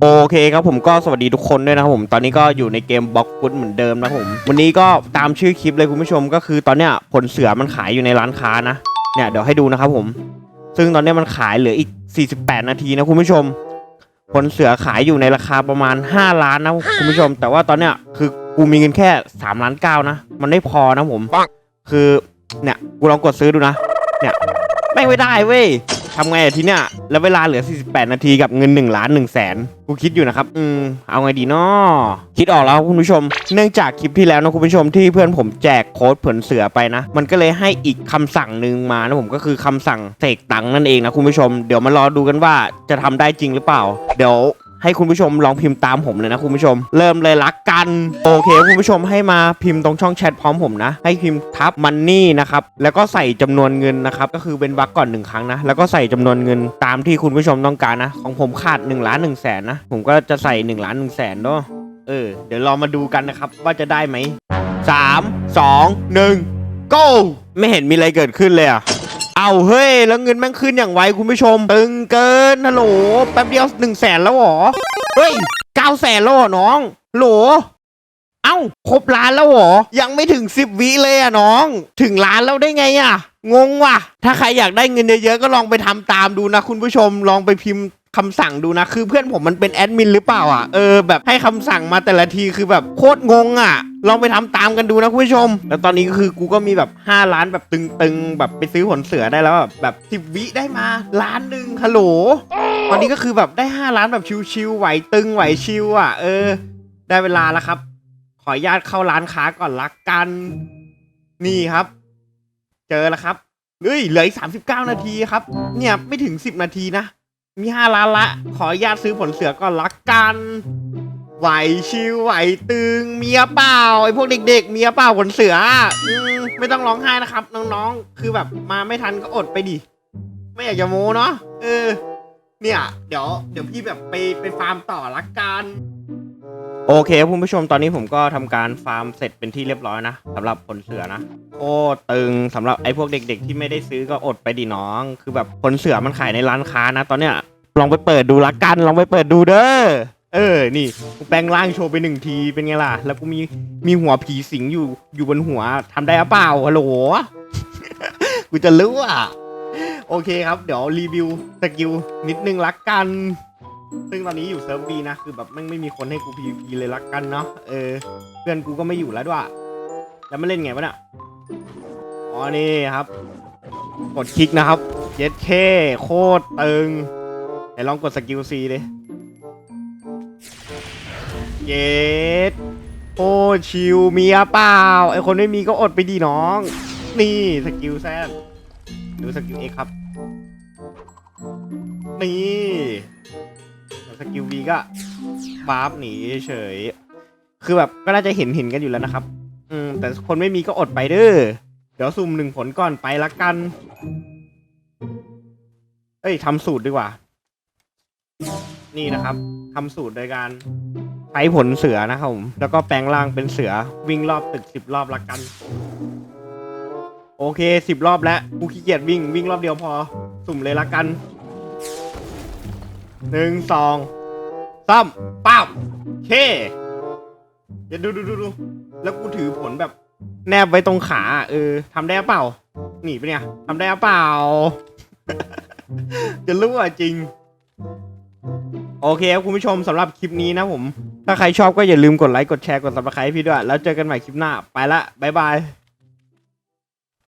โอเคครับผมก็สวัสดีทุกคนด้วยนะครับผมตอนนี้ก็อยู่ในเกมบล็อกฟุตเหมือนเดิมนะผม วันนี้ก็ตามชื่อคลิปเลยคุณผู้ชมก็คือตอนเนี้ยผลเสือมันขายอยู่ในร้านค้านะเนี่ยเดี๋ยวให้ดูนะครับผม ซึ่งตอนเนี้ยมันขายเหลืออีก 48 นาทีนะคุณผู้ชม ผลเสือขายอยู่ในราคาประมาณ 5 ล้านนะคุณผู้ชม แต่ว่าตอนเนี้ยคือกูมีเงินแค่3ล้านเก้านะมันไม่พอนะผมคือเนี่ยกูลองกดซื้อดูนะเนี่ยไม่ไม่ได้เว้ย ทำไงอะทีเนี้ยแล้วเวลาเหลือ 48 นาทีกับเงิน1ล้าน1แสนกูคิดอยู่นะครับ อืม เอาไงดีเนาะคิดออกแล้วคุณผู้ชม เนื่องจากคลิปที่แล้วนะคุณผู้ชมที่เพื่อนผมแจกโค้ดผลเสือไปนะ มันก็เลยให้อีกคำสั่งหนึ่งมานะผมก็คือคำสั่งเสกตังค์นั่นเองนะคุณผู้ชม เดี๋ยวมารอดูกันว่าจะทำได้จริงหรือเปล่า เดี๋ยว ให้คุณผู้ชมลองพิมพ์ตามผมเลยนะคุณผู้ชม เริ่มเลยรักกัน โอเค คุณผู้ชมให้มาพิมพ์ตรงช่องแชทพร้อมผมนะ ให้พิมพ์ทับมันนี่นะครับ แล้วก็ใส่จำนวนเงินนะครับ ก็คือเป็นวักก่อนหนึ่งครั้งนะ แล้วก็ใส่จำนวนเงินตามที่คุณผู้ชมต้องการนะ ของผมขาด1ล้าน1แสนนะ ผมก็จะใส่1ล้าน1แสนเนาะเออ เดี๋ยวเรามาดูกันนะครับว่าจะได้ไหมสามสองหนึ่ง go ไม่เห็นมีอะไรเกิดขึ้นเลยอะ เอาเฮ้ย แล้วเงินแม่งขึ้นอย่างไวคุณผู้ชม ตึงเกินฮัลโหลแป๊บเดียวหนึ่งแสนแล้วหรอ เฮ้ยเก้าแสนแล้วหรอน้องโหลเอ้าครบล้านแล้วหรอ ยังไม่ถึงสิบวิเลยอะน้อง ถึงล้านแล้วได้ไงอะงงว่ะ ถ้าใครอยากได้เงินเยอะๆก็ลองไปทำตามดูนะคุณผู้ชมลองไปพิมพ์คำสั่งดูนะ คือเพื่อนผมมันเป็นแอดมินหรือเปล่าอะเออแบบให้คำสั่งมาแต่ละทีคือแบบโคตรงงอะ ลองไปทำตามกันดูนะคุณผู้ชม แล้วตอนนี้ก็คือกูก็มีแบบ 5 ล้านแบบตึงๆ แบบไปซื้อผลเสือได้แล้วแบบแบบสิบวิได้มาล้านหนึ่งฮัลโหลตอนนี้ก็คือแบบได้ 5 ล้านแบบชิวๆไหวตึงไหวชิวอะ เออ ได้เวลาแล้วครับ ขออนุญาตเข้าร้านค้าก่อนละกัน นี่ครับ เจอแล้วครับเฮ้ยเหลืออีกสามสิบเก้านาทีครับ เนี่ยไม่ถึงสิบนาทีนะ มีห้าล้านละ ขออนุญาตซื้อผลเสือก่อนละกัน ไหวชิวไหวตึงเมียเปล่าไอพวกเด็ก ๆ เมียเปล่าผลเสืออืมไม่ต้องร้องไห้นะครับ น้องๆ คือแบบมาไม่ทันก็อดไปดิ ไม่อยากจะโม้เนาะเออ เนี่ย เดี๋ยวเดี๋ยวพี่แบบไปไปฟาร์มต่อละกันโอเคครับคุณผู้ชมตอนนี้ผมก็ทำการฟาร์มเสร็จเป็นที่เรียบร้อยนะสำหรับผลเสือนะโอ้ตึงสำหรับไอ้พวกเด็ก ๆ ที่ไม่ได้ซื้อก็อดไปดิน้อง คือแบบผลเสือมันขายในร้านค้านะ ตอนเนี้ยลองไปเปิดดูละกันลองไปเปิดดูเด้อ เออ นี่กูแปลงร่างโชว์ไปหนึ่งทีเป็นไงล่ะ แล้วกูมีมีหัวผีสิงอยู่อยู่บนหัวทำได้หรือเปล่าฮัลโหล กูจะรู้อะ โอเคครับ เดี๋ยวรีวิวสกิลนิดนึงละกัน ซึ่งตอนนี้อยู่เซิร์ฟบีนะ คือแบบไม่งไม่มีคนให้กู PVP เลยละกันเนาะ เออ เพื่อนกูก็ไม่อยู่แล้วด้วย แล้วมาเล่นไงวะเนี่ย อ๋อ นี่ครับ กดคลิกนะครับ เย็ดเคโคตรตึงไหนลองกดสกิลซีดิ เย็ดโคตรชิวเมียเปล่าไอคนไม่มีก็อดไปดีน้อง นี่สกิลแซดดูสกิลเอครับ นี่สกิลวีก็บาร์ฟหนีเฉย คือแบบก็น่าจะเห็นเห็นกันอยู่แล้วนะครับ อืมแต่คนไม่มีก็อดไปเด้อเดี๋ยวสุ่มหนึ่งผลก่อนไปละกัน เอ้ยทำสูตรดีกว่า นี่นะครับทำสูตรโดยการ ช้ผลเสือนะครับผมแล้วก็แปลงร่างเป็นเสือวิ่งรอบตึกสิบรอบละกัน โอเคสิบรอบแล้วกูขี้เกียจวิ่งวิ่งรอบเดียวพอ สุ่มเลยละกันหนึ่งสองสามปั๊บเคเดี๋ยวดูดูดูดูแล้วกูถือผลแบบ แนบไว้ตรงขาเออทำได้เปล่าหนีไปเนี่ยทำได้เปล่า จะรู้ว่าจริง โอเคครับคุณผู้ชมสำหรับคลิปนี้นะผม ถ้าใครชอบก็อย่าลืมกดไลค์ กดแชร์ กดซับสไครต์พี่ด้วย แล้วเจอกันใหม่คลิปหน้า ไปละ บ๊ายบาย